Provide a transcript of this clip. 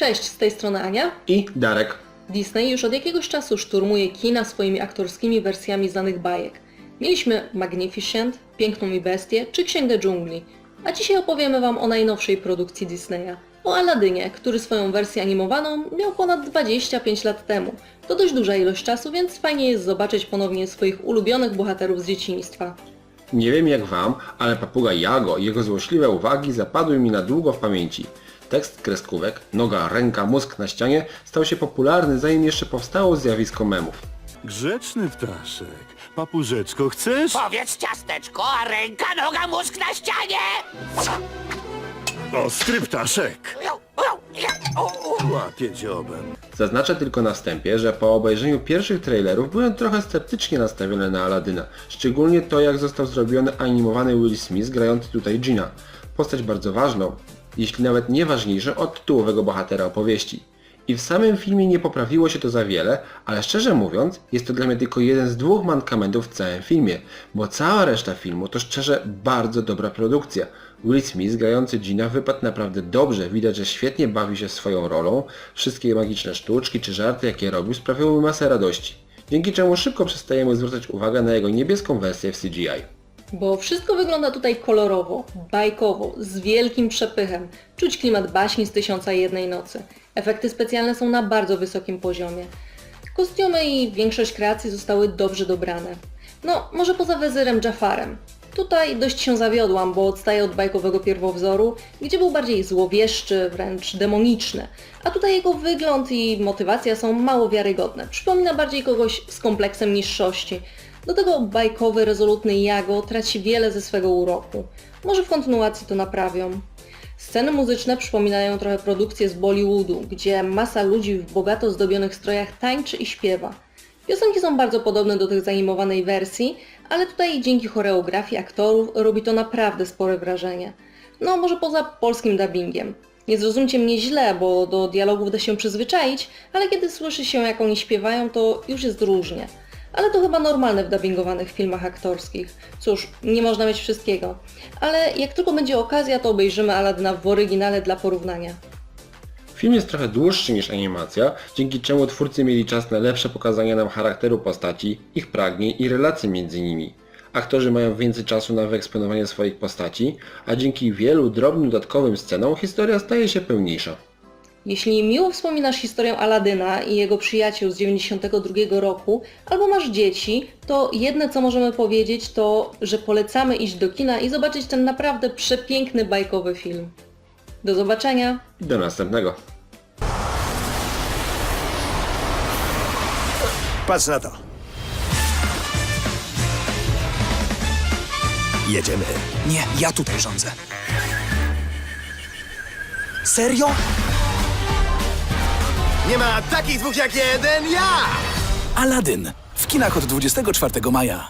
Cześć, z tej strony Ania. I Darek. Disney już od jakiegoś czasu szturmuje kina swoimi aktorskimi wersjami znanych bajek. Mieliśmy Magnificent, Piękną i Bestię czy Księgę Dżungli. A dzisiaj opowiemy Wam o najnowszej produkcji Disneya. O Aladynie, który swoją wersję animowaną miał ponad 25 lat temu. To dość duża ilość czasu, więc fajnie jest zobaczyć ponownie swoich ulubionych bohaterów z dzieciństwa. Nie wiem jak wam, ale papuga Jago i jego złośliwe uwagi zapadły mi na długo w pamięci. Tekst kreskówek, noga, ręka, mózg na ścianie stał się popularny zanim jeszcze powstało zjawisko memów. Grzeczny ptaszek. Papużeczko, chcesz? Powiedz ciasteczko, a ręka, noga, mózg na ścianie! Ostry ptaszek. Łapie dziobem. Zaznaczę tylko na wstępie, że po obejrzeniu pierwszych trailerów byłem trochę sceptycznie nastawiony na Aladyna. Szczególnie to jak został zrobiony animowany Will Smith grający tutaj Gina. Postać bardzo ważną, jeśli nawet nie ważniejsza od tytułowego bohatera opowieści. I w samym filmie nie poprawiło się to za wiele, ale szczerze mówiąc, jest to dla mnie tylko jeden z dwóch mankamentów w całym filmie, bo cała reszta filmu to szczerze bardzo dobra produkcja. Will Smith grający Gina wypadł naprawdę dobrze, widać, że świetnie bawi się swoją rolą, wszystkie magiczne sztuczki czy żarty jakie robił sprawiały masę radości, dzięki czemu szybko przestajemy zwracać uwagę na jego niebieską wersję w CGI. Bo wszystko wygląda tutaj kolorowo, bajkowo, z wielkim przepychem. Czuć klimat baśni z Tysiąca Jednej Nocy. Efekty specjalne są na bardzo wysokim poziomie. Kostiumy i większość kreacji zostały dobrze dobrane. No, może poza wezyrem Jafarem. Tutaj dość się zawiodłam, bo odstaje od bajkowego pierwowzoru, gdzie był bardziej złowieszczy, wręcz demoniczny. A tutaj jego wygląd i motywacja są mało wiarygodne. Przypomina bardziej kogoś z kompleksem niższości. Do tego bajkowy, rezolutny Jago traci wiele ze swego uroku. Może w kontynuacji to naprawią. Sceny muzyczne przypominają trochę produkcje z Bollywoodu, gdzie masa ludzi w bogato zdobionych strojach tańczy i śpiewa. Piosenki są bardzo podobne do tych z animowanej wersji, ale tutaj dzięki choreografii aktorów robi to naprawdę spore wrażenie. No może poza polskim dubbingiem. Nie zrozumcie mnie źle, bo do dialogów da się przyzwyczaić, ale kiedy słyszy się jak oni śpiewają, to już jest różnie. Ale to chyba normalne w dubbingowanych filmach aktorskich. Cóż, nie można mieć wszystkiego. Ale jak tylko będzie okazja, to obejrzymy Aladyna w oryginale dla porównania. Film jest trochę dłuższy niż animacja, dzięki czemu twórcy mieli czas na lepsze pokazanie nam charakteru postaci, ich pragnień i relacji między nimi. Aktorzy mają więcej czasu na wyeksponowanie swoich postaci, a dzięki wielu drobnym dodatkowym scenom historia staje się pełniejsza. Jeśli miło wspominasz historię Aladyna i jego przyjaciół z 92 roku, albo masz dzieci, to jedne co możemy powiedzieć to, że polecamy iść do kina i zobaczyć ten naprawdę przepiękny bajkowy film. Do zobaczenia! I do następnego. Patrz na to. Jedziemy. Nie, ja tutaj rządzę. Serio? Nie ma takich dwóch jak jeden ja! Aladdin. W kinach od 24 maja.